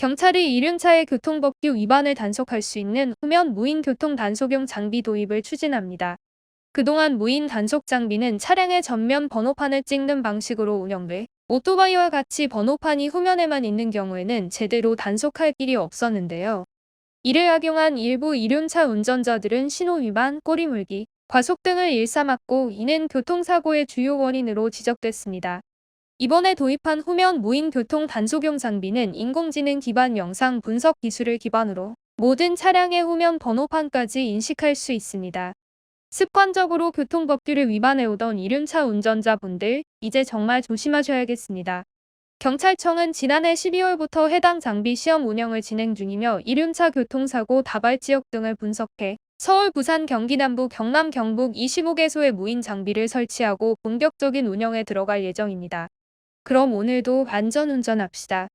경찰이 이륜차의 교통법규 위반을 단속할 수 있는 후면 무인 교통 단속용 장비 도입을 추진합니다. 그동안 무인 단속 장비는 차량의 전면 번호판을 찍는 방식으로 운영돼 오토바이와 같이 번호판이 후면에만 있는 경우에는 제대로 단속할 길이 없었는데요. 이를 악용한 일부 이륜차 운전자들은 신호 위반, 꼬리 물기, 과속 등을 일삼았고 이는 교통사고의 주요 원인으로 지적됐습니다. 이번에 도입한 후면 무인 교통 단속용 장비는 인공지능 기반 영상 분석 기술을 기반으로 모든 차량의 후면 번호판까지 인식할 수 있습니다. 습관적으로 교통법규를 위반해오던 이륜차 운전자분들, 이제 정말 조심하셔야겠습니다. 경찰청은 지난해 12월부터 해당 장비 시험 운영을 진행 중이며 이륜차 교통사고 다발 지역 등을 분석해 서울, 부산, 경기 남부, 경남, 경북 25개소의 무인 장비를 설치하고 본격적인 운영에 들어갈 예정입니다. 그럼 오늘도 안전운전합시다.